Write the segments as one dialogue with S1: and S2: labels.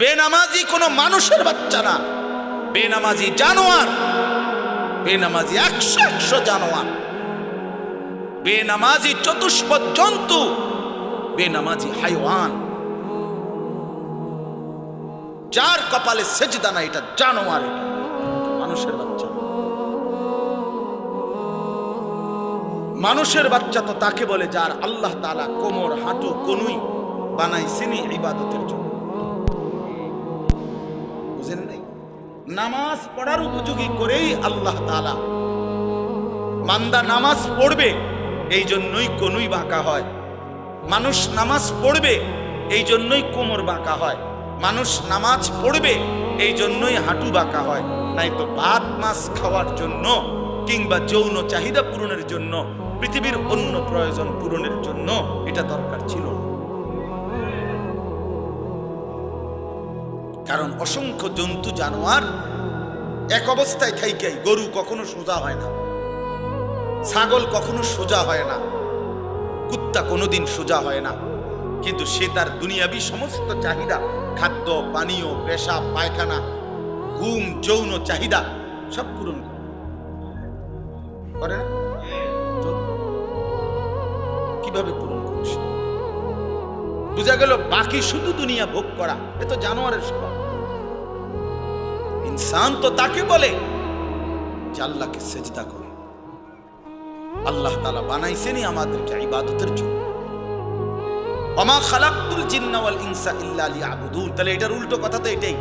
S1: বেনামাজি কোনো মানুষের বাচ্চা না। বেনামাজি জানোয়ার, বেনামাজি একশো একশো জানোয়ার। বেনামাজি চতুষ্পদ জন্তু, বেনামাজি হাইওয়ান। যার কপালে সেজদা না এটা জানোয়ার মানুষের বাচ্চা। মানুষের বাচ্চা তো তাকে বলে যার আল্লাহ তালা কোমর, হাঁটু, কনুই বানাইছেনি ইবাদতের জন্য। নামাজ পড়ার উপযোগী করেই আল্লাহ তালা মান্দা নামাজ পড়বে এই জন্যই কনুই বাঁকা হয়। মানুষ নামাজ পড়বে এই জন্যই কোমর বাঁকা হয়। মানুষ নামাজ পড়বে এই জন্যই হাঁটু বাঁকা হয়। নাই তো ভাত, মাছ খাওয়ার জন্য কিংবা যৌন চাহিদা পূরণের জন্য, পৃথিবীর অন্য প্রয়োজন পূরণের জন্য এটা দরকার ছিল কারণ অসংখ্য জন্তু, জানোয়ার এক অবস্থায় থাইকাই গরু কখনো সোজা হয় না, ছাগল কখনো সোজা হয় না, কুত্তা কোনোদিন সোজা হয় না। কিন্তু সে তার দুনিয়াবি সমস্ত চাহিদা, খাদ্য, পানীয় পেশা পায়খানা, ঘুম, যৌন চাহিদা সব পূরণ করে। কীভাবে পূরণ করছে বোঝা গেল বাকি শুধু দুনিয়া ভোগ করা। এ তো জানোয়ারের স্বভাব। ইনসান তো তাকে বলে যে আল্লাহকে সেজদা করে। আল্লাহ তালা বানাইছেনই আমাদেরকে ইবাদতের জন্য। অমা খালাক্তুল জিন্না ওয়াল ইনসা ইল্লা লিয়াবুদুন। তাহলে এটার উল্টো কথা তো এটাই।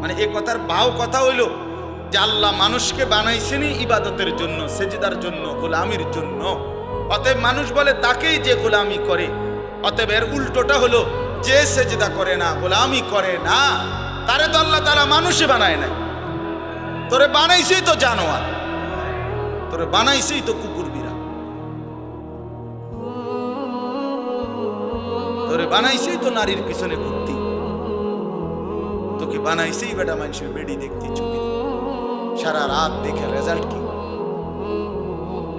S1: মানে এই কথার বাও কথা হইল যে আল্লাহ মানুষকে বানাইছেনই ইবাদতের জন্য, সেজদার জন্য, গোলামির জন্য। অতএব মানুষ বলে তাকেই যে গোলামি করে। অতএব এর উল্টোটা হলো, যে সেজদা করে না, গোলামি করে না, তারে তো আল্লাহ তারা মানুষে বানায় নাই। তোরে বানাইছেই তো জানোয়ার, তোরে বানাইছেই তো কুকুর বিড়াল তোরে বানাইছেই তো নারীর পিছনে ঘুরতি তোকে বানাইছেই বেটা মানুষের বেডি দেখতি ছবি। সারা রাত দেখে রেজাল্ট কি?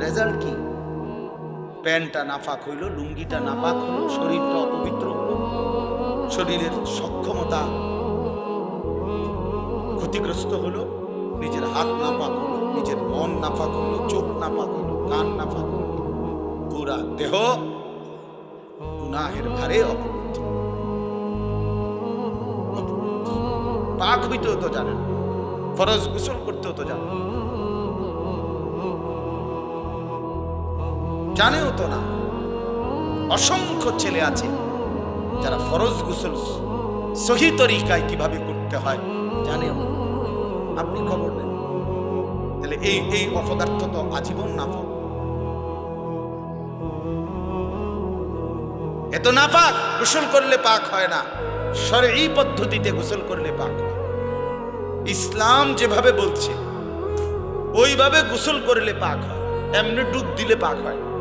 S1: রেজাল্ট কি? প্যান্টটা নাফাক হইল, লুঙ্গিটা নাফাক হলো, শরীরটা অপবিত্র হলো। শরীরের সক্ষমতা ক্ষতিগ্রস্ত হলো, নিজের হাত নাপাক হলো, নিজের মন নাপাক হলো, চোখ নাপাক হলো, কান নাপাক হলো। পুরা দেহ গুনাহের ভারে অপবিত্র। পাক হইতেও তো জানেন, ফরজ গোসল করতেও তো জানেন। জানেও তো না। অসংখ্য ছেলে আছে যারা ফরজ গোসল সহি তরিকায় কীভাবে করতে হয় জানেও আপনি খবর নেন। তাহলে এই এই অপদার্থ তো আজীবন না পাক এত না পাক গোসল করলে পাক হয় না। সরে এই পদ্ধতিতে গোসল করলে পাক হয়। ইসলাম যেভাবে বলছে, ওইভাবে গোসল করলে পাক হয়। এমনি ডুব দিলে পাক হয় না।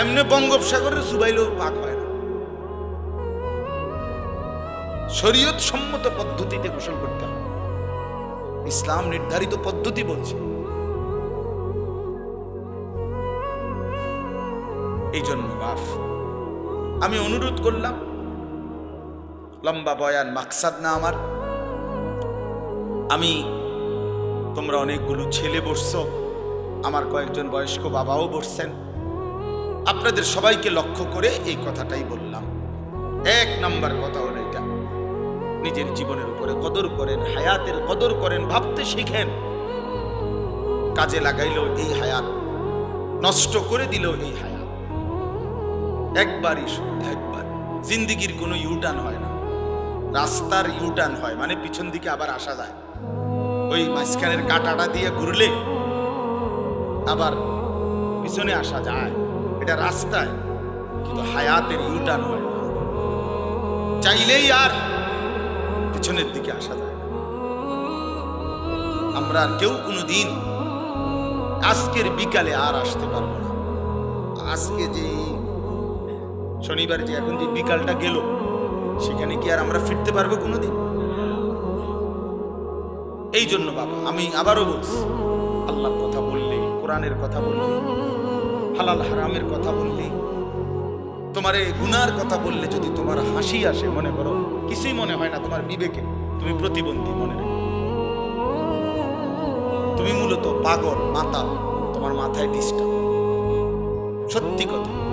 S1: এমনি বঙ্গোপসাগরে সুবাইলেও পাক হয় না। শরীয়ত সম্মত পদ্ধতিতে গোসল করতে হবে। ইসলাম নির্ধারিত পদ্ধতি বলছে। এই জন্য বাফ আমি অনুরোধ করলাম, লম্বা বয়ান মাকসাদ না আমার। আমি, তোমরা অনেকগুলো ছেলে বসছ, আমার কয়েকজন বয়স্ক বাবাও বসছেন। আপনাদের সবাইকে লক্ষ্য করে এই কথাটাই বললাম। এক নাম্বার কথা হলো এটা। নিজের জীবনের উপরে কদর করেন, হায়াতের কদর করেন, ভাবতে শিখেন। কাজে লাগাইলেও এই হায়াত, নষ্ট করে দিলেও এই হায়াত। একবারই একবার। জিন্দিগির কোনো ইউটার্ন হয় না। রাস্তার ইউটার্ন হয় মানে পিছন দিকে আবার আসা যায়। ওই মাঝখানের কাটাটা দিয়ে ঘুরলে আবার পিছনে আসা যায়। এটা রাস্তায়, কিন্তু হায়াতের ইউটার্ন হয় চাইলেই আর পিছনের দিকে আসা যায় আমরা আর কেউ কোনো দিন আজকের বিকালে আর আসতে পারব না। আজকে যে শনিবার যে এখন যে বিকালটা গেল, সেখানে কি আর আমরা ফিরতে পারব কোনোদিন? এই জন্য বাবা, আমি আবারও বলছি, আল্লাহর কথা বললে কোরআনের কথা বললে হালাল হারামের কথা বললে, তোমার এই গুনার কথা বললে যদি তোমার হাসি আসে, মনে করো, কিছুই মনে হয় না তোমার বিবেকে, তুমি প্রতিবন্ধী মনে রেখো। তুমি মূলত পাগল, মাতাল, তোমার মাথায় ডিস্টার্ব সত্যি কথা।